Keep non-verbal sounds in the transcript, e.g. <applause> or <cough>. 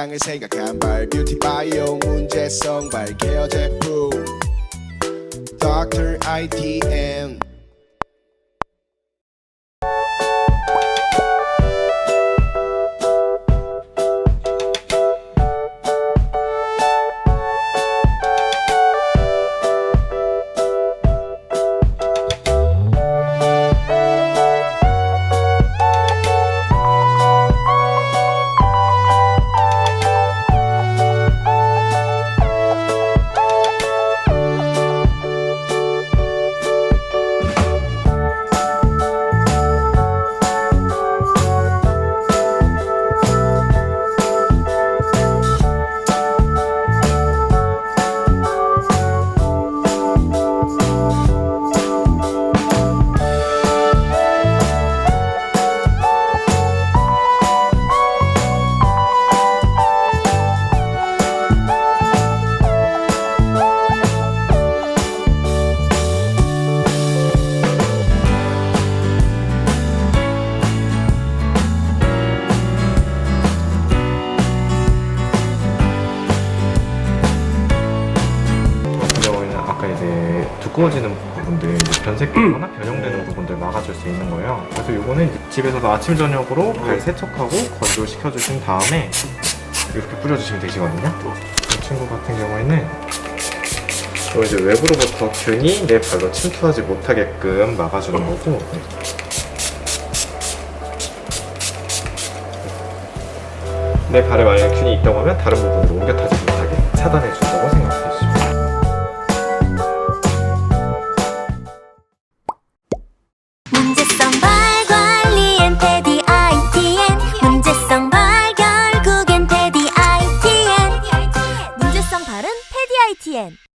건강을 생각한 발 뷰티 바이오 문제성 발 케어 제품 Dr. ITM 이제 두꺼워지는 부분들, 이제 변색되거나 <clears throat> 변형되는 부분들 막아줄 수 있는 거예요. 그래서 요거는 집에서도 아침 저녁으로 발 세척하고 건조시켜 주신 다음에 이렇게 뿌려주시면 되시거든요. 이 친구 같은 경우에는 또 이제 외부로부터 균이 내 발로 침투하지 못하게끔 막아주는 거고 내 발에 만약에 균이 있다고 하면 다른 부분으로 옮겨 타지 못하게 차단해 준다고 생각해 주시 문제성 발 관리엔 테디 ITN 문제성 발 결국엔 테디 ITN 문제성 발은 테디 ITN